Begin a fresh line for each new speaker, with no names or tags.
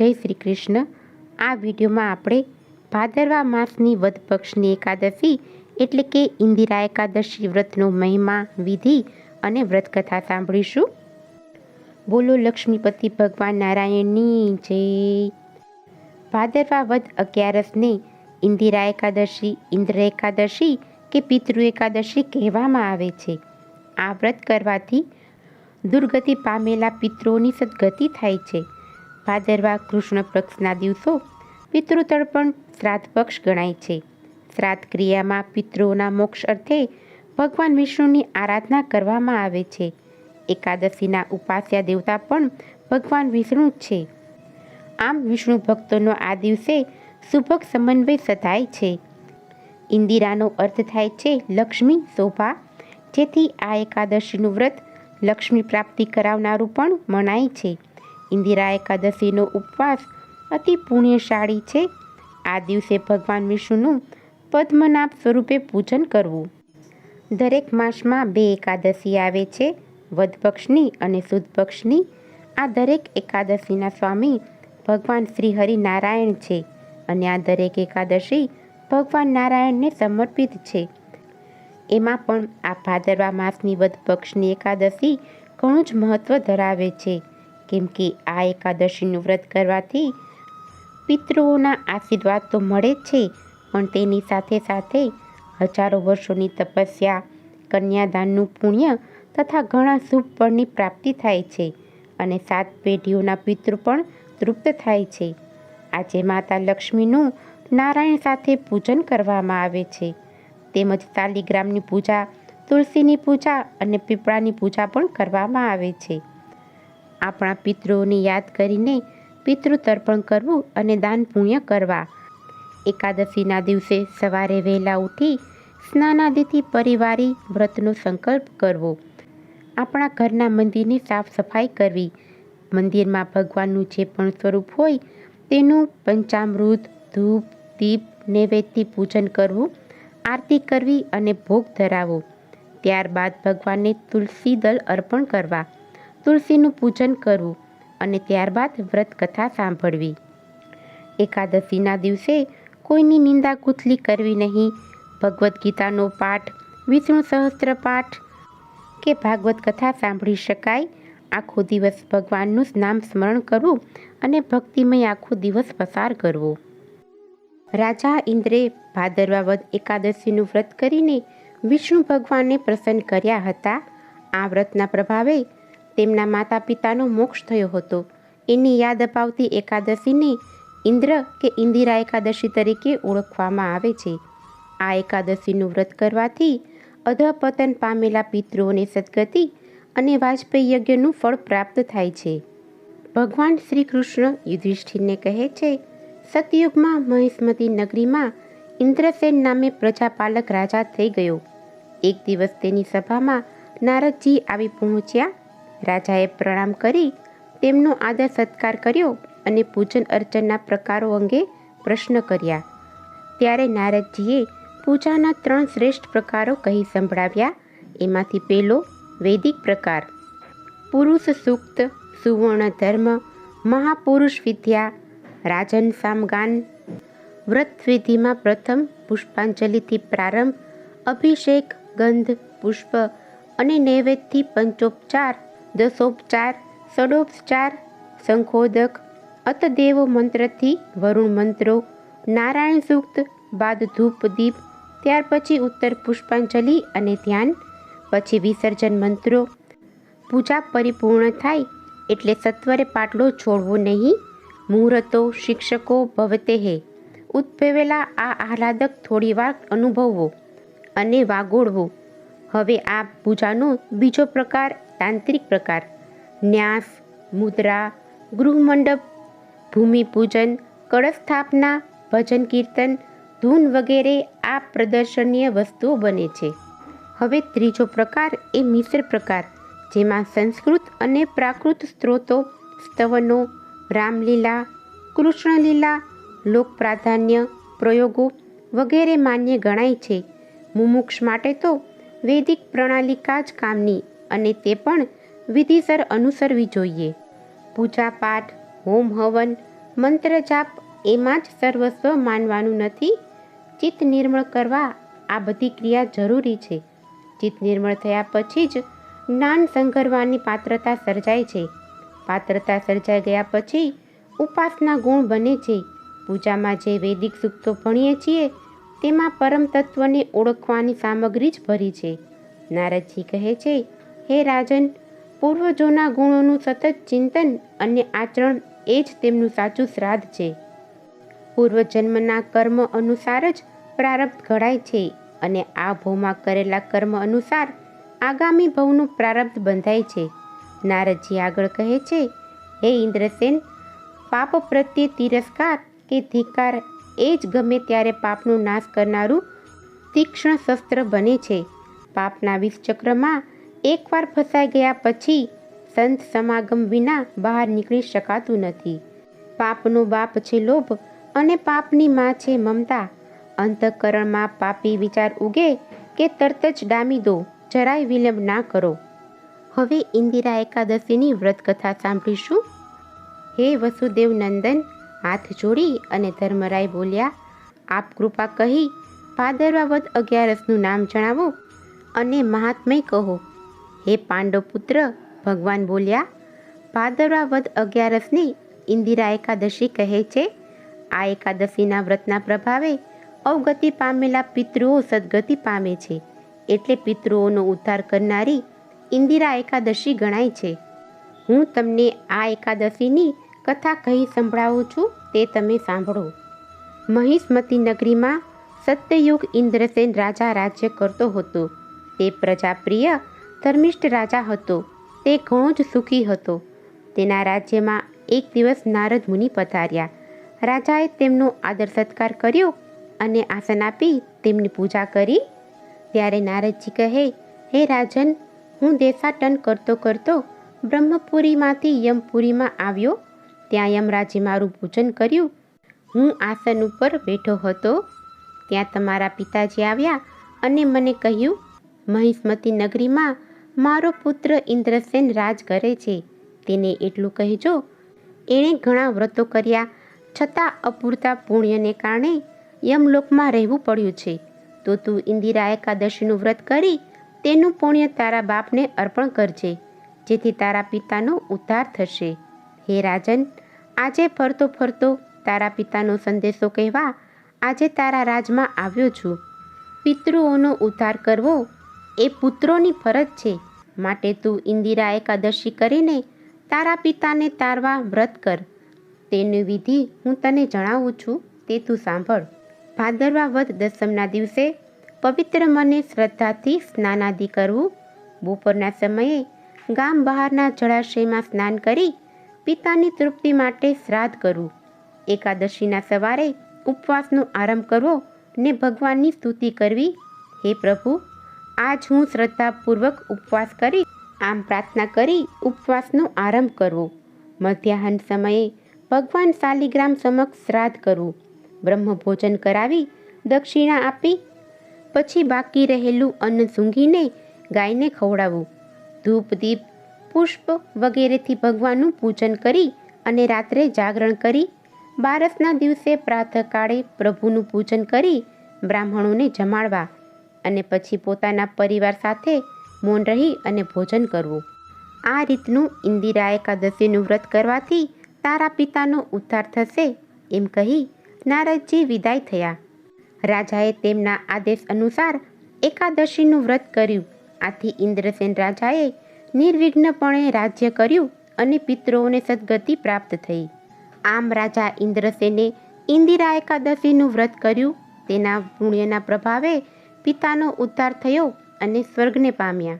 જય શ્રી કૃષ્ણ. આ વિડીયોમાં આપણે ભાદરવા માસની વધ પક્ષની એકાદશી એટલે કે ઇન્દિરા એકાદશી વ્રતનો મહિમા, વિધિ અને વ્રતકથા સાંભળીશું. બોલો લક્ષ્મીપતિ ભગવાન નારાયણની જય. ભાદરવા વધ અગિયારસને ઇન્દિરા એકાદશી, ઇન્દ્ર એકાદશી કે પિતૃ એકાદશી કહેવામાં આવે છે. આ વ્રત કરવાથી દુર્ગતિ પામેલા પિતૃઓની સદગતિ થાય છે. ભાદરવા કૃષ્ણ પક્ષના દિવસો પિતૃતર્પણ શ્રાદ્ધ પક્ષ ગણાય છે. શ્રાદ્ધ ક્રિયામાં પિતૃઓના મોક્ષ અર્થે ભગવાન વિષ્ણુની આરાધના કરવામાં આવે છે. એકાદશીના ઉપાસ્યા દેવતા પણ ભગવાન વિષ્ણુ જ છે. આમ વિષ્ણુ ભક્તોનો આ દિવસે સુભગ સમન્વય સધાય છે. ઇન્દિરાનો અર્થ થાય છે, લક્ષ્મી, શોભા. જેથી આ એકાદશીનું વ્રત લક્ષ્મી પ્રાપ્તિ કરાવનારું પણ મનાય છે. ઇન્દિરા એકાદશીનો ઉપવાસ અતિ પુણ્યશાળી છે. આ દિવસે ભગવાન વિષ્ણુનું પદ્મનાભ સ્વરૂપે પૂજન કરવું. દરેક માસમાં બે એકાદશી આવે છે. વધપક્ષની અને સુદ પક્ષની. આ દરેક એકાદશીના સ્વામી ભગવાન શ્રી હરિનારાયણ છે અને આ દરેક એકાદશી ભગવાન નારાયણને સમર્પિત છે. એમાં પણ આ ભાદરવા માસની વધપક્ષની એકાદશી ઘણું જ મહત્ત્વ ધરાવે છે. કેમ કે આ એકાદશીનું વ્રત કરવાથી પિતૃઓના આશીર્વાદ તો મળે જ છે, પણ તેની સાથે સાથે હજારો વર્ષોની તપસ્યા, કન્યાદાનનું પુણ્ય તથા ઘણા શુભ ફળની પ્રાપ્તિ થાય છે અને સાત પેઢીઓના પિતૃ પણ તૃપ્ત થાય છે. આજે માતા લક્ષ્મીનું નારાયણ સાથે પૂજન કરવામાં આવે છે. તેમજ શાલિગ્રામની પૂજા, તુલસીની પૂજા અને પીપળાની પૂજા પણ કરવામાં આવે છે. આપણા પિતૃઓને યાદ કરીને પિતૃ તર્પણ કરવું અને દાન પુણ્ય કરવા. એકાદશીના દિવસે સવારે વહેલા ઉઠી સ્નાનાદિથી પરિવારી વ્રતનો સંકલ્પ કરવો. આપણા ઘરના મંદિરની સાફ સફાઈ કરવી. મંદિરમાં ભગવાનનું જે પણ સ્વરૂપ હોય તેનું પંચામૃત, ધૂપ, દીપ, નૈવેદ્યથી પૂજન કરવું, આરતી કરવી અને ભોગ ધરાવો. ત્યારબાદ ભગવાનને તુલસી દળ અર્પણ કરવા. તુલસીનું પૂજન કરવું અને ત્યારબાદ વ્રત કથા સાંભળવી. એકાદશીના દિવસે કોઈની નિંદા કુથલી કરવી નહીં. ભગવદ્ ગીતાનો પાઠ, વિષ્ણુ સહસ્ત્ર પાઠ કે ભાગવત કથા સાંભળી શકાય. આખો દિવસ ભગવાનનું નામ સ્મરણ કરવું અને ભક્તિમય આખો દિવસ પસાર કરવો. રાજા ઇન્દ્રે ભાદરવા વધ એકાદશીનું વ્રત કરીને વિષ્ણુ ભગવાનને પ્રસન્ન કર્યા હતા. આ વ્રતના પ્રભાવે તેમના માતા પિતાનો મોક્ષ થયો હતો. એની યાદ અપાવતી એકાદશીને ઇન્દ્ર કે ઇન્દિરા એકાદશી તરીકે ઓળખવામાં આવે છે. આ એકાદશીનું વ્રત કરવાથી અધપતન પામેલા પિતૃઓને સદગતિ અને વાજપેયી યજ્ઞનું ફળ પ્રાપ્ત થાય છે. ભગવાન શ્રી કૃષ્ણ યુધિષ્ઠિરને કહે છે, સતયુગમાં મહિષ્મતી નગરીમાં ઇન્દ્રસેન નામે પ્રજાપાલક રાજા થઈ ગયો. એક દિવસ તેની સભામાં નારદજી આવી પહોંચ્યા રાજાએ પ્રણામ કરી, તેમનો આદર સત્કાર કર્યો અને પૂજન અર્ચનના પ્રકારો અંગે પ્રશ્ન કર્યા. ત્યારે નારદજીએ પૂજાના ત્રણ શ્રેષ્ઠ પ્રકારો કહી સંભળાવ્યા. એમાંથી પહેલો, વૈદિક પ્રકાર. પુરુષ સૂક્ત, સુવર્ણ ધર્મ, મહાપુરુષ વિદ્યા, રાજન સામગાન. વ્રત વિધિમાં પ્રથમ પુષ્પાંજલિથી પ્રારંભ, અભિષેક, ગંધ, પુષ્પ અને નૈવેદ્યથી પંચોપચાર દસોપચાર, ષડોપચાર શંખોદક અતદેવો મંત્રથી વરુણ મંત્રો, નારાયણ સૂક્ત, બાદ ધૂપ દીપ, ત્યાર પછી ઉત્તર પુષ્પાંજલિ અને ધ્યાન, પછી વિસર્જન મંત્રો. પૂજા પરિપૂર્ણ થાય એટલે સત્વરે પાટલો છોડવો નહીં. મુહૂર્તો શિક્ષકો ભવતે હે. ઉદ્ભવેલા આ આહલાદક થોડીવાર અનુભવવો અને વાગોળવો. હવે આ પૂજાનો બીજો પ્રકાર તાંત્રિક પ્રકાર. ન્યાસ, મુદ્રા, ગૃહમંડપ ભૂમિપૂજન કળશ સ્થાપના, ભજન કીર્તન, ધૂન વગેરે આ પ્રદર્શનીય વસ્તુઓ બને છે. હવે ત્રીજો પ્રકાર એ મિશ્ર પ્રકાર, જેમાં સંસ્કૃત અને પ્રાકૃત સ્ત્રોતો, સ્તવનો, રામલીલા, કૃષ્ણલીલા લોક પ્રાધાન્ય પ્રયોગો વગેરે માન્ય ગણાય છે. મુમુક્ષ માટે તો વૈદિક પ્રણાલિકા જ કામની અને તે પણ વિધિસર અનુસરવી જોઈએ. પૂજા પાઠ, હોમ હવન, મંત્ર જાપ એમાં જ સર્વસ્વ માનવાનું નથી. ચિત્ત નિર્મળ કરવા આ બધી ક્રિયા જરૂરી છે. ચિત્ત નિર્મળ થયા પછી જ જ્ઞાન સંઘરવાની પાત્રતા સર્જાય છે. પાત્રતા સર્જાઈ ગયા પછી ઉપાસના ગુણ બને છે. પૂજામાં જે વૈદિક સૂક્તો ભણીએ છીએ તેમાં પરમ તત્વને ઓળખવાની સામગ્રી જ ભરી છે. નારદજી કહે છે, હે રાજન, પૂર્વજોના ગુણોનું સતત ચિંતન અને આચરણ એ જ તેમનું સાચું શ્રાદ્ધ છે. પૂર્વજન્મના કર્મ અનુસાર જ પ્રારબ્ધ ઘડાય છે અને આ ભવમાં કરેલા કર્મ અનુસાર આગામી ભવનું પ્રારબ્ધ બંધાય છે. નારદજી આગળ કહે છે, હે ઇન્દ્રસેન, પાપ પ્રત્યે તિરસ્કાર કે ધિકાર એ જ ગમે ત્યારે પાપનો નાશ કરનારું તીક્ષ્ણ શસ્ત્ર બને છે. પાપના વિષચક્રમાં એકવાર ફસાઈ ગયા પછી સંત સમાગમ વિના બહાર નીકળી શકાતું નથી. પાપનો બાપ છે લોભ અને પાપની માં છે મમતા. અંતઃકરણમાં પાપી વિચાર ઉગે કે તરત જ ડામી દો, જરાય વિલંબ ના કરો. હવે ઇન્દિરા એકાદશીની વ્રતકથા સાંભળીશું. હે વસુદેવ નંદન હાથ જોડી અને ધર્મરાય બોલ્યા, આપ કૃપા કહી ભાદરવા વધ અગિયારસનું નામ જણાવો અને મહાત્મય કહો. હે પાંડવ પુત્ર ભગવાન બોલ્યા ભાદરવા વધ અગિયારસને ઇન્દિરા એકાદશી કહે છે. આ એકાદશીના વ્રતના પ્રભાવે અવગતિ પામેલા પિતૃઓ સદગતિ પામે છે. એટલે પિતૃઓનો ઉદ્ધાર કરનારી ઇન્દિરા એકાદશી ગણાય છે. હું તમને આ એકાદશીની કથા કહી સંભળાવું છું તે તમે સાંભળો. મહિષ્મતી નગરીમાં સત્યયુગ ઇન્દ્રસેન રાજા રાજ્ય કરતો હતો. તે પ્રજાપ્રિય, ધર્મિષ્ઠ રાજા હતો. તે ઘણો જ સુખી હતો. તેના રાજ્યમાં એક દિવસ નારદ મુનિ પધાર્યા. રાજાએ તેમનો આદર સત્કાર કર્યો અને આસન આપી તેમની પૂજા કરી. ત્યારે નારદજી કહે, હે રાજન, હું દેશાટન કરતો કરતો બ્રહ્મપુરીમાંથી યમપુરીમાં આવ્યો ત્યાં યમરાજે મારું પૂજન કર્યું. હું આસન ઉપર બેઠો હતો. ત્યાં તમારા પિતાજી આવ્યા અને મને કહ્યું, મહિષ્મતી નગરીમાં મારો પુત્ર ઇન્દ્રસેન રાજ કરે છે. તેને એટલું કહેજો. એણે ઘણા વ્રતો કર્યા. છતાં અપૂરતા પુણ્યને કારણે યમલોકમાં રહેવું પડ્યું છે. તો તું ઇન્દિરા એકાદશીનું વ્રત કરી તેનું પુણ્ય તારા બાપને અર્પણ કરજે, જેથી તારા પિતાનો ઉદ્ધાર થશે. હે રાજન, આજે ફરતો ફરતો તારા પિતાનો સંદેશો કહેવા આજે તારા રાજમાં આવ્યો છું. પિતૃઓનો ઉદ્ધાર કરવો એ પુત્રોની ફરજ છે. માટે તું ઇન્દિરા એકાદશી કરીને તારા પિતાને તારવા વ્રત કર. તેની વિધિ હું તને જણાવું છું, તે તું સાંભળ. ભાદરવા વધ દસમના દિવસે પવિત્ર મને શ્રદ્ધાથી સ્નાનાદિ કરવું. બપોરના સમયે ગામ બહારના જળાશયમાં સ્નાન કરી પિતાની તૃપ્તિ માટે શ્રાદ્ધ કરવું એકાદશીના સવારે ઉપવાસનો આરંભ કરવો ને ભગવાનની સ્તુતિ કરવી. હે પ્રભુ, આજ હું શ્રદ્ધાપૂર્વક ઉપવાસ કરી આમ પ્રાર્થના કરી ઉપવાસનો આરંભ કરવો. મધ્યાહન સમયે ભગવાન શાલિગ્રામ સમક્ષ શ્રાદ્ધ કરવું બ્રહ્મ ભોજન કરાવી દક્ષિણા આપી, પછી બાકી રહેલું અન્ન સૂંઘીને ગાયને ખવડાવવું ધૂપ દીપ પુષ્પ વગેરેથી ભગવાનનું પૂજન કરી અને રાત્રે જાગરણ કરી, બારસના દિવસે પ્રાતઃકાળે પ્રભુનું પૂજન કરી બ્રાહ્મણોને જમાડવા અને પછી પોતાના પરિવાર સાથે મૌન રહી અને ભોજન કરવું. આ રીતનું ઇન્દિરા એકાદશીનું વ્રત કરવાથી તારા પિતાનો ઉદ્ધાર થશે એમ કહી નારદજી વિદાય થયા. રાજાએ તેમના આદેશ અનુસાર એકાદશીનું વ્રત કર્યું. આથી ઇન્દ્રસેન રાજાએ નિર્વિઘ્નપણે રાજ્ય કર્યું અને પિતૃઓને સદગતિ પ્રાપ્ત થઈ. આમ રાજા ઇન્દ્રસેને ઇન્દિરા એકાદશીનું વ્રત કર્યું. તેના પુણ્યના પ્રભાવે પિતાનો ઉદ્ધાર થયો અને સ્વર્ગને પામ્યા.